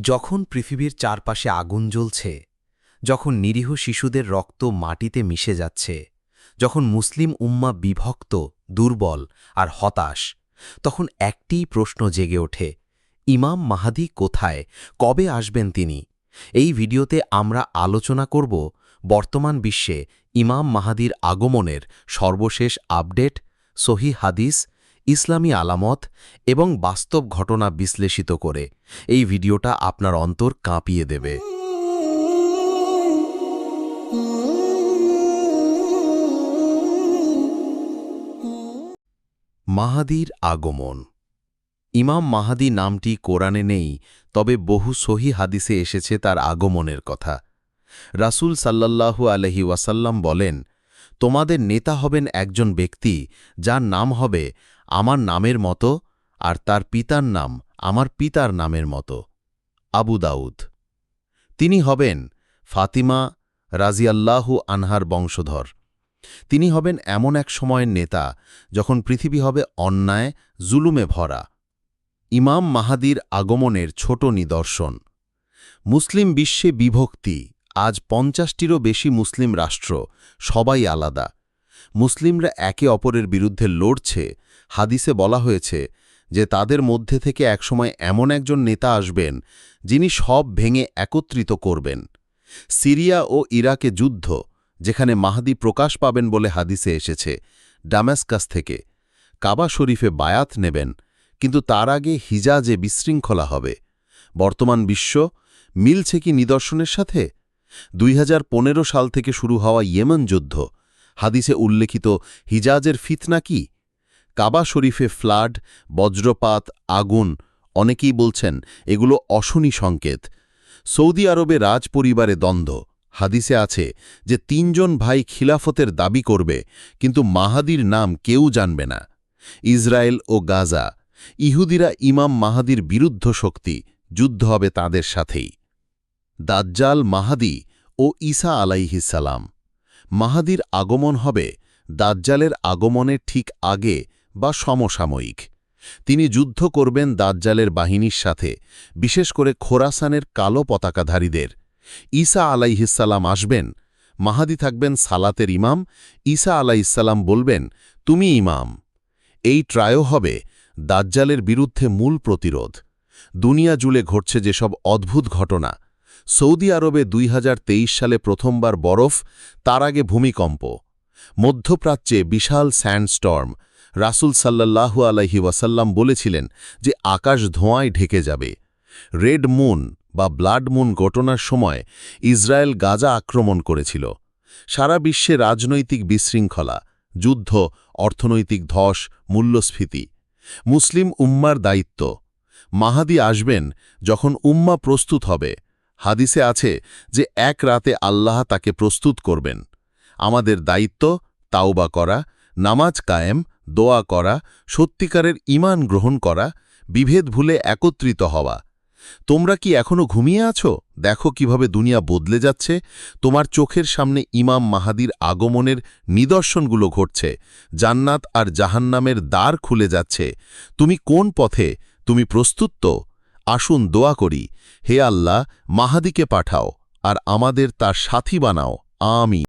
যখন পৃথিবীর চারপাশে আগুন জ্বলছে, যখন নিরীহ শিশুদের রক্ত মাটিতে মিশে যাচ্ছে, যখন মুসলিম উম্মা বিভক্ত, দুর্বল আর হতাশ, তখন একটিই প্রশ্ন জেগে ওঠে, ইমাম মাহাদি কোথায়, কবে আসবেন তিনি? এই ভিডিওতে আমরা আলোচনা করব বর্তমান বিশ্বে ইমাম মাহাদির আগমনের সর্বশেষ আপডেট, সহি হাদিস ইসলামী আলামত এবং বাস্তব ঘটনা বিশ্লেষিত করে এই ভিডিওটা আপনার অন্তর কাঁপিয়ে দেবে। মাহাদির আগমন। ইমাম মাহাদি নামটি কোরআনে নেই, তবে বহু সহি হাদিসে এসেছে তার আগমনের কথা। রাসূল সাল্লাল্লাহু আলহি ওয়াসাল্লাম বলেন, তোমাদের নেতা হবেন একজন ব্যক্তি যার নাম হবে আমার নামের মতো আর তার পিতার নাম আমার পিতার নামের মতো। আবু দাউদ। তিনি হবেন ফাতিমা রাজিয়াল্লাহু আনহার বংশধর। তিনি হবেন এমন এক সময়ের নেতা যখন পৃথিবী হবে অন্যায়, জুলুমে ভরা। ইমাম মাহাদির আগমনের ছোট নিদর্শন। মুসলিম বিশ্বে বিভক্তি। আজ পঞ্চাশটিরও বেশি মুসলিম রাষ্ট্র সবাই আলাদা। মুসলিমরা একে অপরের বিরুদ্ধে লড়ছে। হাদিসে বলা হয়েছে যে, তাদের মধ্যে থেকে একসময় এমন একজন নেতা আসবেন, যিনি সব ভেঙে একত্রিত করবেন। সিরিয়া ও ইরাকে যুদ্ধ, যেখানে মাহাদি প্রকাশ পাবেন বলে হাদিসে এসেছে ডামাস্কাস থেকে। কাবা শরীফে বায়াত নেবেন, কিন্তু তার আগে হিজাজে বিশৃঙ্খলা হবে। বর্তমান বিশ্ব মিলছে কি নিদর্শনের সাথে? দুই হাজার পনেরো সাল থেকে শুরু হওয়া ইয়েমন যুদ্ধ হাদিসে উল্লেখিত হিজাজের ফিতনা কি? কাবা শরীফে ফ্লাড, বজ্রপাত, আগুন, অনেকেই বলছেন এগুলো অশনি সংকেত। সৌদি আরবে রাজ পরিবারে দ্বন্দ্ব। হাদিসে আছে যে তিনজন ভাই খিলাফতের দাবি করবে, কিন্তু মাহাদির নাম কেউ জানবে না। ইসরায়েল ও গাজা। ইহুদিরা ইমাম মাহাদির বিরুদ্ধ শক্তি, যুদ্ধ হবে তাদের সাথেই। দাজ্জাল মাহাদি ও ঈসা আলাইহিসালাম মাহাদির আগমন হবে দাজ্জালের আগমনের ঠিক আগে বা সমসাময়িক। তিনি যুদ্ধ করবেন দাজ্জালের বাহিনীর সাথে, বিশেষ করে খোরাসানের কালো পতাকাধারীদের। ঈসা আলাইহিসাল্লাম আসবেন, মাহাদি থাকবেন সালাতের ইমাম, ঈসা আলাইসাল্লাম বলবেন, তুমি ইমাম। এই ট্রায়ও হবে দাজ্জালের বিরুদ্ধে মূল প্রতিরোধ। দুনিয়া জুড়ে ঘটছে যেসব অদ্ভুত ঘটনা সৌদি আরবে দুই হাজার তেইশ সালে প্রথমবার বরফ, তার আগে ভূমিকম্প। মধ্যপ্রাচ্যে বিশাল স্যান্ডস্টর্ম। রাসুল সাল্লাল্লাহু আলহি ওয়াসাল্লাম বলেছিলেন যে আকাশ ধোঁয়ায় ঢেকে যাবে। রেড মুন বা ব্লাড মুন ঘটনার সময় ইসরায়েল গাজা আক্রমণ করেছিল। সারা বিশ্বে রাজনৈতিক বিশৃঙ্খলা, যুদ্ধ, অর্থনৈতিক ধস, মূল্যস্ফীতি। মুসলিম উম্মার দায়িত্ব। মাহাদি আসবেন যখন উম্মা প্রস্তুত হবে। হাদিসে আছে যে এক রাতে আল্লাহ তাকে প্রস্তুত করবেন। আমাদের দায়িত্ব তাওবা করা, নামাজ কায়েম, দোয়া করা, সত্যিকারের ইমান গ্রহণ করা, বিভেদ ভুলে একত্রিত হওয়া। তোমরা কি এখনও ঘুমিয়ে আছো? দেখো কীভাবে দুনিয়া বদলে যাচ্ছে। তোমার চোখের সামনে ইমাম মাহাদির আগমনের নিদর্শনগুলো ঘটছে। জান্নাত আর জাহান্নামের দ্বার খুলে যাচ্ছে। তুমি কোন পথে? তুমি প্রস্তুত তো? আসুন দোয়া করি হে আল্লাহ মাহাদিকে পাঠাও আর আমাদের তার সাথী বানাও। আমি